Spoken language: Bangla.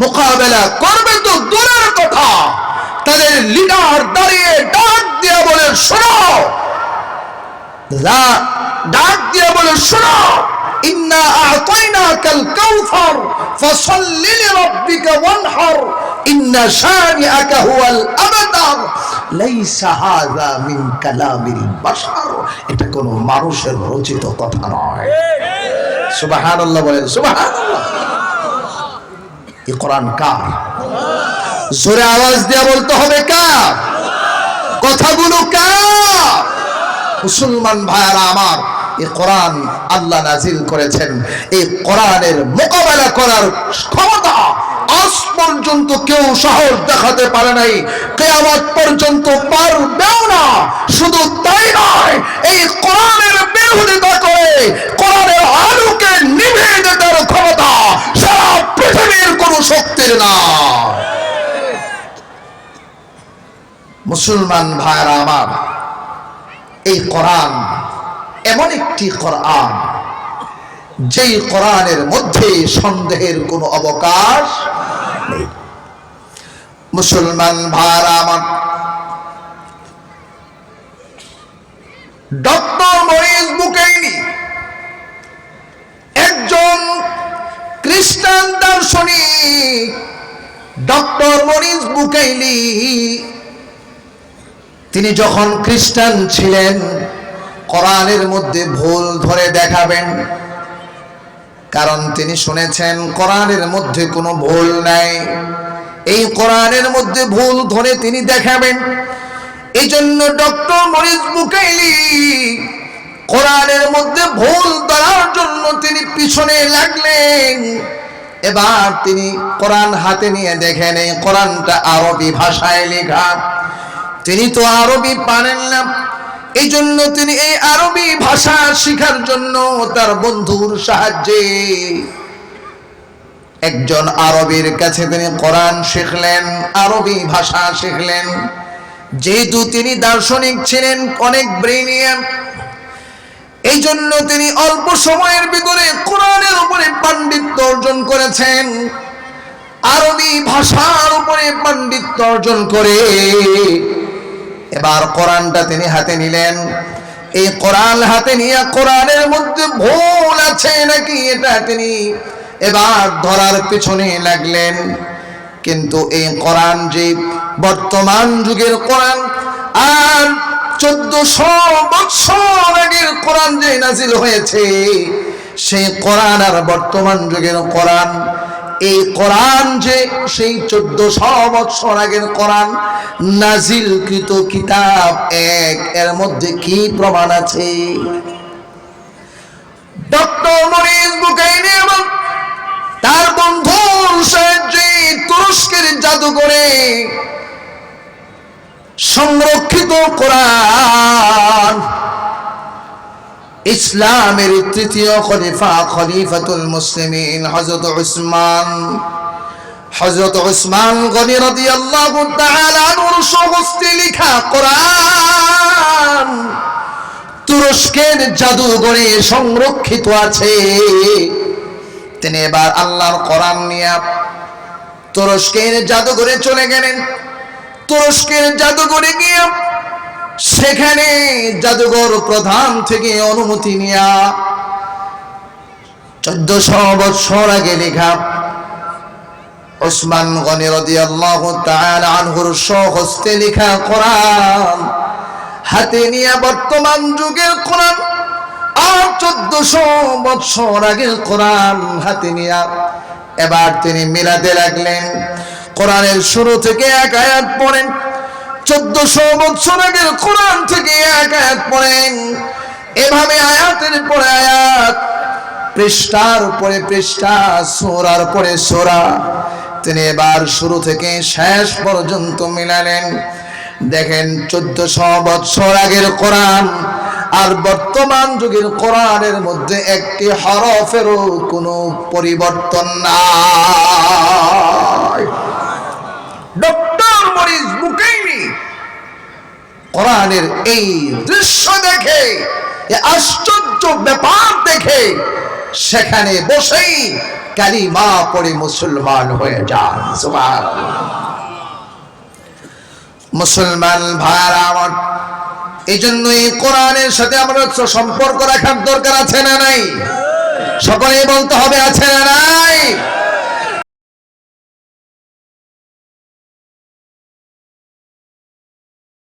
মোকাবেলা করবে তো দূরের কথা। তাদের লিডার দাঁড়িয়ে ডাক দিয়ে বলে, শোনো। ডাক দিয়ে বলে, শোনো। ইন্না আতাইনাকাল কাউসার ফাসাল্লি লিরাব্বিকা ওয়ানহার, ইন্না শানিআকা হুয়াল আবতার, লাইসা হাযা মিন কালামিল বাশার। এটা কোনো মানুষের রচিত কথা নয়। সুবহানাল্লাহ বলেন, সুবহানাল্লাহ। এই কোরআন কার? জোরে আওয়াজ দিয়ে বলতে হবে কার? কথাগুলো কার? মুসলমান ভাইয়ারা আমার এই কোরআন আল্লাহ নাজিল করেছেন। এই কোরআনের মোকাবেলা করার ক্ষমতা আজ পর্যন্ত কেউ সাহস দেখাতে পারে নাই। কেয়ামত পর্যন্ত পারবেও না। শুধু তাই নয়, এই কোরআনের বিরোধিতা করে কোরআনের আলোকে নিভে দেওয়ার ক্ষমতা সারা পৃথিবীর কোন শক্তির না মুসলমান ভাইয়ারা আমার, এই কোরআন এমন একটি কোরআন, যেই কোরআনের মধ্যে সন্দেহের কোনো অবকাশ মুসলমান ভাইয়ারা আমার, ডক্টর মরিস বুকেইনি, একজন খ্রিস্টান দার্শনিক, ডক্টর মরিস বুকেইলি তিনি যখন খ্রিস্টান ছিলেন, কোরআনের মধ্যে ভুল ধরে দেখাবেন। কারণ তিনি শুনেছেন, কোরআনের মধ্যে কোনো ভুল নাই। এই কোরআনের মধ্যে ভুল ধরে তিনি দেখাবেন। এই জন্য ডক্টর মরিস বুকাইলি, কোরআনের মধ্যে ভুল ধরার জন্য তিনি পিছনে লাগলেন। এবার তিনি কোরআন হাতে নিয়ে দেখেন, এই কোরআনটা আরবি ভাষায় লেখা। তিনি তো আরবি পারেন না। এই জন্য তিনি এই আরবি ভাষা শিখার জন্য তার বন্ধুর সাহায্যে একজন আরবির কাছে তিনি কোরআন শিখলেন, আরবি ভাষা শিখলেন। যেহেতু তিনি দার্শনিক ছিলেন, অনেক ব্রেনিয়ান এই জন্য তিনি অল্প সময়ের ভিতরে কোরআনের উপরে পাণ্ডিত্য অর্জন করেছেন। আরবি ভাষার উপরে পাণ্ডিত্য অর্জন করে এবার কোরআনটা তিনি হাতে নিলেন। এই কোরআন হাতে নিয়ে কোরআনের মধ্যে ভুল আছে নাকি এটা তিনি এবার ধরার পিছনে লাগলেন। কিন্তু এই কোরআন যে বর্তমান যুগের কোরআন, আর চোদ্দশো বৎসর আগের কোরআন যে নাজিল হয়েছে, সেই কোরআন আর বর্তমান যুগের কোরআন এই কোরআন যে সেই চোদ্দশো বৎসর আগের কোরআন, নাজিলকৃত কিতাব এক। এর মধ্যে কি প্রমাণ আছে? ডক্টর তার বন্ধুর তুরস্কের জাদুঘরে সংরক্ষিত কোরআন ইসলামের তৃতীয় খলিফা খলিফাতুল মুসলিমিন, হযরত উসমান। হযরত উসমান গনি রাদিয়াল্লাহু তাআলা আনহুর সহস্তে লেখা কোরআন, তুরস্কের জাদুঘরে সংরক্ষিত আছে। তিনি এবার আল্লাহর কোরআন নিয়ে তুরস্কের জাদুঘরে চলে গেলেন। তুরস্কের জাদুঘরে গিয়ে সেখানে জাদুঘর প্রধান থেকে অনুমতি নেয়া। চোদ্দশো বৎসর আগে লেখা ওসমান গনি রাদিয়াল্লাহু তাআলা আনহুর স্বহস্তে লেখা কোরআন, হাতে নিয়ে বর্তমান যুগের কোরআন আর চোদ্দশো বৎসর আগের কোরআন হাতে নিয়ে। এবার তিনি মিলাতে লাগলেন। কোরআনের শুরু থেকে এক আয়াত পড়েন। চোদ্দশো বৎসর আগের কোরআন থেকে এক আয়াত পড়েন। এভাবে আয়াতের পরে আয়াত, পৃষ্ঠার উপরে পৃষ্ঠা, সোরার পরে সোরা, তিনি এবার শুরু থেকে শেষ পর্যন্ত মিলালেন। দেখেন, চোদ্দশো বৎসর আগের কোরআন আর বর্তমান যুগের কোরআনের মধ্যে একটি হরফেরও কোনো পরিবর্তন নাই ডক্টর মরিস বুকেইনি কোরআনের এই দৃশ্য দেখে আশ্চর্য ব্যাপার দেখে সেখানে বসেই কালিমা পড়ে মুসলমান হয়ে যান মুসলমান ভাইরা আমার এই জন্য এই কোরআনের সাথে আমরা সম্পর্ক রাখার দরকার আছে না নাই? সকলেই বলতে হবে, আছে না নাই?